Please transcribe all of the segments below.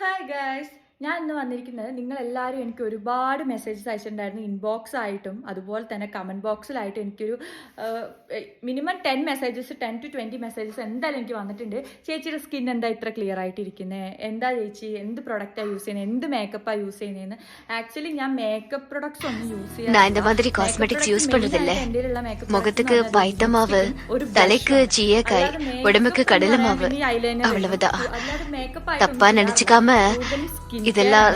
Hi guys. ഞാൻ ഇന്ന് വന്നിരിക്കുന്നത് നിങ്ങൾ എല്ലാവരും എനിക്ക് ഒരുപാട് മെസ്സേജസ് അയച്ചിട്ടുണ്ടായിരുന്നു ഇൻബോക്സ് ആയിട്ടും അതുപോലെ തന്നെ കമൻറ്റ് ബോക്സിലായിട്ടും എനിക്കൊരു minimum ten messages ten to twenty messages എന്തായാലും എനിക്ക് വന്നിട്ടുണ്ട് ചേച്ചിയുടെ സ്കിൻ എന്താ ഇത്ര ക്ലിയർ ആയിട്ടിരിക്കുന്നത് എന്താ ചേച്ചി എന്ത് പ്രൊഡക്റ്റാണ് യൂസ് ചെയ്യുന്നത് എന്ത് മേക്കപ്പാണ് യൂസ് ചെയ്യുന്നതെന്ന് ആക്ച്വലി ഞാൻ മേക്കപ്പ് പ്രൊഡക്ട്സ് ഒന്നും യൂസ് நான் இந்த மாதிரி காஸ்மெட்டிக்ஸ் யூஸ் பண்றதில்ல முகத்துக்கு வைத்த மாவு தலைக்கு ஜீயக்காய் உடம்புக்கு கடலை மாவு அவ்வளவுதான் தப்பா நினைச்சுக்காம ഇതെല്ലാം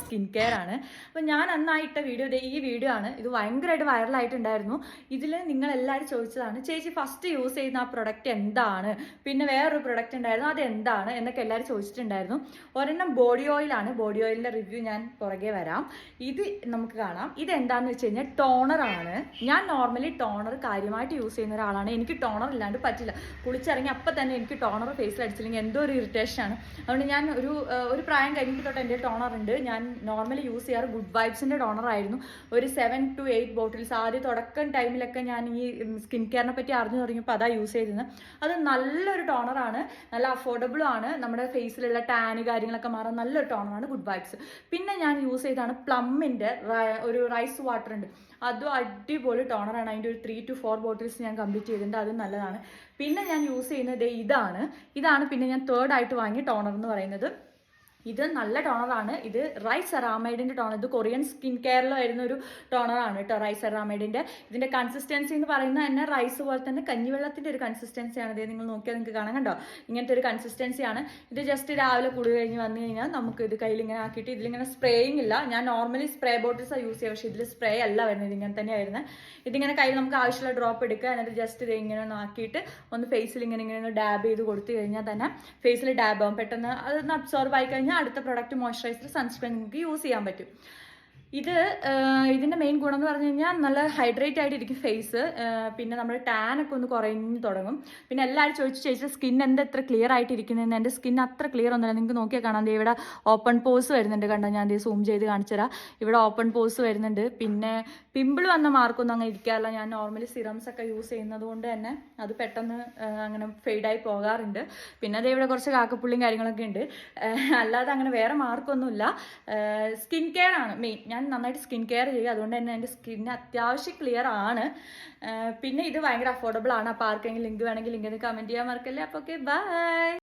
സ്കിൻ കെയർ ആണ്. അപ്പൊ ഞാൻ അന്നായിട്ട വീഡിയോ ഈ വീഡിയോ ആണ്. ഇത് ഭയങ്കരമായിട്ട് വൈറലായിട്ടുണ്ടായിരുന്നു ഇതിൽ നിങ്ങൾ എല്ലാവരും ചോദിച്ചതാണ് ചേച്ചി ഫസ്റ്റ് യൂസ് ചെയ്യുന്ന ആ പ്രൊഡക്റ്റ് എന്താണ്? പിന്നെ വേറൊരു പ്രൊഡക്റ്റ് ഉണ്ടായിരുന്നു അത് എന്താണ്? എന്നൊക്കെ എല്ലാവരും ചോദിച്ചിട്ടുണ്ടായിരുന്നു. ഒരെണ്ണം ബോഡി ഓയിൽ ആണ്. ബോഡി ഓയിലിന്റെ റിവ്യൂ ഞാൻ പുറകെ വരാം. ഇത് നമുക്ക് കാണാം. ഇത് എന്താന്ന് വെച്ച് കഴിഞ്ഞാൽ ആണ്. ഞാൻ നോർമലി ടോണർ കാര്യമായിട്ട് യൂസ് ചെയ്യുന്ന ഒരാളാണ്. എനിക്ക് ടോണർ ഇല്ലാണ്ട് പറ്റില്ല. കുളിച്ചിറങ്ങി അപ്പൊ തന്നെ എനിക്ക് ടോണർ ഫേസിൽ അടിച്ചില്ലെങ്കിൽ എന്തോ ഒരു ഇറിറ്റേഷൻ ആണ്. അതുകൊണ്ട് ഞാൻ ഒരു ഒരു പ്രായം കഴിഞ്ഞിട്ട് തൊട്ട് എന്റെ ടോണർ ഉണ്ട്. ഞാൻ നോർമലി യൂസ് ചെയ്യാറ് ഗുഡ് വൈബ്സിന്റെ ടോണർ ആയിരുന്നു. ഒരു സെവൻ ടു എയ്റ്റ് ബോട്ടിൽസ് ആദ്യ തുടക്കം ടൈമിലൊക്കെ ഞാൻ ഈ സ്കിൻ കെയറിനെ പറ്റി അറിഞ്ഞു തുടങ്ങിയപ്പോൾ അതാ യൂസ് ചെയ്തിരുന്നത് അത് നല്ലൊരു ടോണറാണ് നല്ല അഫോർഡബിളും ആണ്. നമ്മുടെ ഫേസിലുള്ള ടാന് കാര്യങ്ങളൊക്കെ മാറാൻ നല്ലൊരു ടോണറാണ് ഗുഡ് വൈബ്സ് പിന്നെ ഞാൻ യൂസ് ചെയ്താണ് പ്ലമ്മിന്റെ ഒരു റൈസ് വാട്ടർ ഉണ്ട്. അതും അടിപൊളി ടോണറാണ് അതിന്റെ ഒരു ത്രീ ടു ഫോർ ബോട്ടിൽസ് ഞാൻ കംപ്ലീറ്റ് ചെയ്തിട്ടുണ്ട്. അതും നല്ലതാണ്. പിന്നെ ഞാൻ യൂസ് ചെയ്യുന്നത് ഇതാണ്. ഇതാണ് പിന്നെ ഞാൻ തേർഡ് ആയിട്ട് വാങ്ങിയ ടോണർ എന്ന് പറയുന്നത്. ഇത് നല്ല ടോണറാണ് ഇത് റൈസ് സെറാമൈഡിന്റെ ടോണർ ഇത് കൊറിയൻ സ്കിൻ കെയറിൽ വരുന്ന ഒരു ടോണറാണ് കേട്ടോ റൈസ് സെറാമൈഡിന്റെ ഇതിന്റെ കൺസിസ്റ്റൻസി എന്ന് പറയുന്നത് തന്നെ റൈസ് പോലെ തന്നെ കഞ്ഞിവെള്ളത്തിന്റെ ഒരു കൺസിസ്റ്റൻസിയാണ് ഇത് നിങ്ങൾ നോക്കിയാൽ നിങ്ങൾക്ക് കാണാൻ കണ്ടോ? ഇങ്ങനത്തെ ഒരു കൺസിസ്റ്റൻസിയാണ് ഇത് ജസ്റ്റ് രാവിലെ കൂടി കഴിഞ്ഞ് വന്നു കഴിഞ്ഞാൽ നമുക്ക് ഇത് കയ്യിൽ ഇങ്ങനെ ആക്കിയിട്ട് ഇതിലിങ്ങനെ സ്പ്രേയിങ് ഇല്ല. ഞാൻ നോർമലി സ്പ്രേ ബോട്ടിൽസ് യൂസ് ചെയ്യുക പക്ഷേ ഇതിൽ സ്പ്രേ അല്ല വരുന്നത്. ഇങ്ങനെ തന്നെ ഇതിങ്ങനെ കയ്യിൽ നമുക്ക് ആവശ്യമുള്ള ഡ്രോപ്പ് എടുക്കുക. എന്നിട്ട് ജസ്റ്റ് ഇത് ഇങ്ങനെ ഒന്ന് ആക്കിയിട്ട് ഒന്ന് ഫേസിൽ ഇങ്ങനെ ഇങ്ങനെ ഒന്ന് ഡാബ് ചെയ്ത് കൊടുത്തു കഴിഞ്ഞാൽ തന്നെ ഫേസിൽ ഡാബ് ആവും. പെട്ടെന്ന് അതൊന്ന് അബ്സോർബ് ആയി കഴിഞ്ഞാൽ അടുത്ത പ്രൊഡക്റ്റ് മോയ്സ്ചറൈസർ സൺസ്ക്രീൻ നിങ്ങൾക്ക് യൂസ് ചെയ്യാൻ പറ്റും. ഇത് ഇതിന്റെ മെയിൻ ഗുണം എന്ന് പറഞ്ഞു കഴിഞ്ഞാൽ നല്ല ഹൈഡ്രേറ്റ് ആയിട്ട് ആയിട്ടിരിക്കും ഫേസ് പിന്നെ നമ്മൾ ടാൻ ഒക്കെ ഒന്ന് കുറഞ്ഞു തുടങ്ങും. പിന്നെ എല്ലാവരും ചോദിച്ചു ചോദിച്ചാൽ സ്കിൻ എന്താ എത്ര ക്ലിയർ ആയിട്ടിരിക്കുന്നതെന്ന്. എന്റെ സ്കിൻ അത്ര ക്ലിയർ ഒന്നുമില്ല. നിങ്ങൾക്ക് നോക്കിയാൽ കാണാം. ഇവിടെ ഓപ്പൺ പോസ് വരുന്നുണ്ട് കണ്ടോ? ഞാൻ സൂം ചെയ്ത് കാണിച്ചു തരാം. ഇവിടെ ഓപ്പൺ പോസ് വരുന്നുണ്ട്. പിന്നെ പിമ്പിൾ വന്ന മാർക്കൊന്നും അങ്ങനെ ഇരിക്കാറില്ല. ഞാൻ നോർമലി സിറംസ് ഒക്കെ യൂസ് ചെയ്യുന്നത് കൊണ്ട് തന്നെ അത് പെട്ടെന്ന് അങ്ങനെ ഫെയ്ഡായി പോകാറുണ്ട്. പിന്നെ അതേ ഇവിടെ കുറച്ച് കാക്കപ്പുള്ളിയും കാര്യങ്ങളൊക്കെ ഉണ്ട്. അല്ലാതെ അങ്ങനെ വേറെ മാർക്കൊന്നുമില്ല സ്കിൻ കെയർ ആണ് മെയിൻ ഞാൻ നന്നായിട്ട് സ്കിൻ കെയർ ചെയ്യും അതുകൊണ്ട് തന്നെ എന്റെ സ്കിൻ അത്യാവശ്യം ക്ലിയർ ആണ്. പിന്നെ ഇത് ഭയങ്കര അഫോർഡബിൾ ആണ്. അപ്പോൾ ആർക്കെങ്കിലും ലിങ്ക് വേണമെങ്കിൽ ലിങ്ക് കമന്റ് ചെയ്യാൻ മറക്കല്ലേ. അപ്പോൾ ഓക്കെ ബൈ